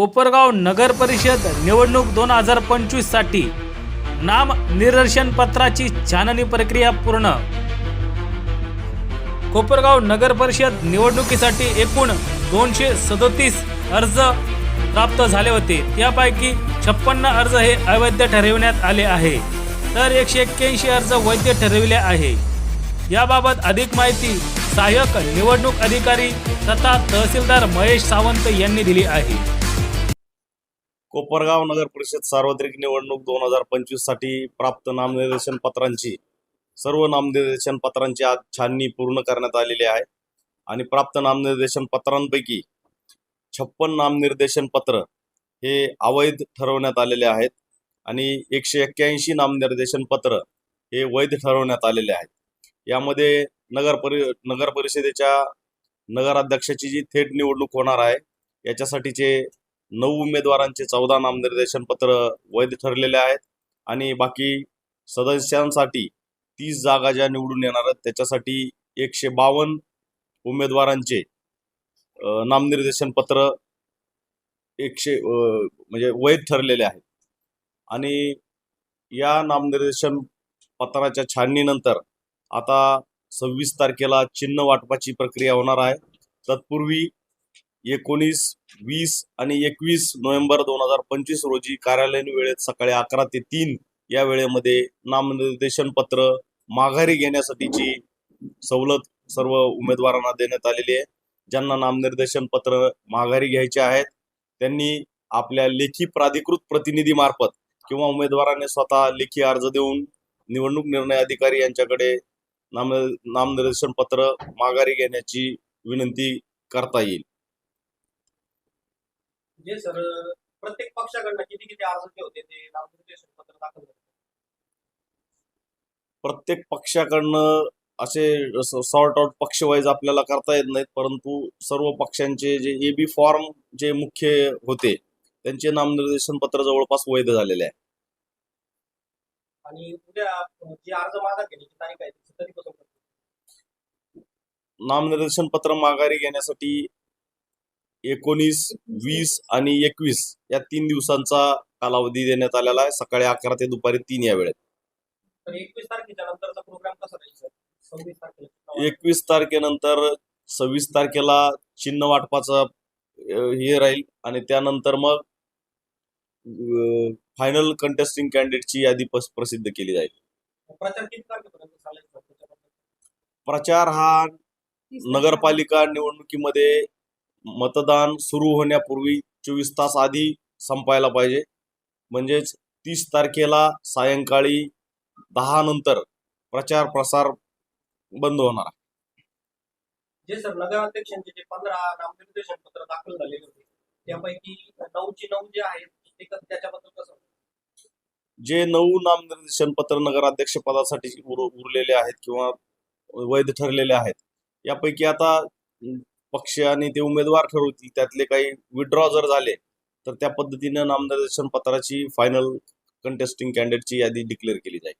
कोपरगाव नगर परिषद निवडणूक दोन हजार पंचवीससाठी नाम निदर्शन पत्राची छाननी प्रक्रिया पूर्ण. कोपरगाव नगर परिषद निवडणुकीसाठी एकूण दोनशे सदोतीस अर्ज प्राप्त झाले होते. त्यापैकी छप्पन्न अर्ज हे अवैध ठरविण्यात आले आहे. तर एकशे एक्क्याऐंशी अर्ज वैध ठरविले आहे. याबाबत अधिक माहिती सहाय्यक निवडणूक अधिकारी तथा तहसीलदार महेश सावंत यांनी दिली आहे. कोपरगाव नगर परिषद सार्वत्रिक निवडणूक दोन हजार पंचवीससाठी प्राप्त नामनिर्देशन पत्रांची सर्व नामनिर्देशन पत्रांची आज छाननी पूर्ण करण्यात आलेली आहे. आणि प्राप्त नामनिर्देशन पत्रांपैकी छप्पन नामनिर्देशन पत्र हे अवैध ठरवण्यात आलेले आहेत. आणि एकशे एक्क्याऐंशी नामनिर्देशन पत्र हे वैध ठरवण्यात आलेले आहेत. यामध्ये नगर परि नगर परिषदेच्या नगराध्यक्षाची जी थेट निवडणूक होणार आहे याच्यासाठीचे नऊ उमेदवारांचे चौदा नामनिर्देशन पत्र वैध ठरलेले आहेत आणि बाकी सदस्यांसाठी तीस जागा ज्या निवडून येणार आहेत त्याच्यासाठी एकशे बावन्न उमेदवारांचे नामनिर्देशन पत्र एकशे म्हणजे वैध ठरलेले आहेत. आणि या नामनिर्देशन पत्राच्या छाननीनंतर आता सव्वीस तारखेला चिन्ह वाटपाची प्रक्रिया होणार आहे. तत्पूर्वी एकोणीस वीस आणि एकवीस नोव्हेंबर दोन हजार पंचवीस रोजी कार्यालयीन वेळेत सकाळी अकरा ते तीन या वेळेमध्ये नामनिर्देशन पत्र माघारी घेण्यासाठीची सवलत सर्व उमेदवारांना देण्यात आलेली आहे. ज्यांना नामनिर्देशन पत्र माघारी घ्यायचे आहेत त्यांनी आपल्या लेखी प्राधिकृत प्रतिनिधीमार्फत किंवा उमेदवाराने स्वतः लेखी अर्ज देऊन निवडणूक निर्णय अधिकारी यांच्याकडे नाम नामनिर्देशन पत्र माघारी घेण्याची विनंती करता येईल. जे सर प्रत्येक पक्षाकडनं किती किती अर्ज होते ते नामनिर्देशन पत्र दाखल प्रत्येक पक्षाकडनं असे सॉर्ट आउट पक्षवाईज आपल्याला करता येत नाहीत परंतु सर्व पक्षांचे जे ए बी फॉर्म जे मुख्य होते त्यांचे नामनिर्देशन पत्र जवळपास वैध झालेले आहे आणि उद्या अं, जी अर्ज मागा घेण्याची तारीख आहे? नामनिर्देशन पत्र माघारी घेण्यासाठी एकोणीस वीस आणि एकवीस या तीन दिवसांचा कालावधी देण्यात आलेला आहे. सकाळी अकरा ते दुपारी तीन या वेळेत. एकवीस तारखेच्या नंतरचा प्रोग्राम कसा राहील सर? सव्वीस तारखेला. एकवीस तारखेनंतर सव्वीस तारखेला चिन्ह वाटपाचा हे राहील आणि त्यानंतर मग फायनल कंटेस्टिंग कॅन्डिडेटची यादी पस- प्रसिद्ध केली जाईल? प्रचार हा नगरपालिका निवडणुकीमध्ये मतदान सुरू होण्यापूर्वी चोवीस तास आधी संपायला पाहिजे म्हणजेच तीस तारखेला सायंकाळी दहा नंतर प्रचार प्रसार बंद होणार आहे. जे सर नगराध्यक्षांचे जे पंधरा नामनिर्देशन पत्र दाखल झालेले होते त्यापैकी नऊची नऊ जे आहेत ते त्याच्याबद्दल कसं जे नऊ नामनिर्देशन पत्र नगराध्यक्ष पदासाठी उर- उरलेले आहेत किंवा वैध ठरलेले आहेत यापैकी आता पक्ष आणि ते उमेदवार ठरवतील त्यातले काही विड्रॉ जर झाले तर त्या पद्धतीनं नामनिर्देशन पत्राची फायनल कंटेस्टिंग कॅन्डिडेटची यादी डिक्लेअर केली जाईल.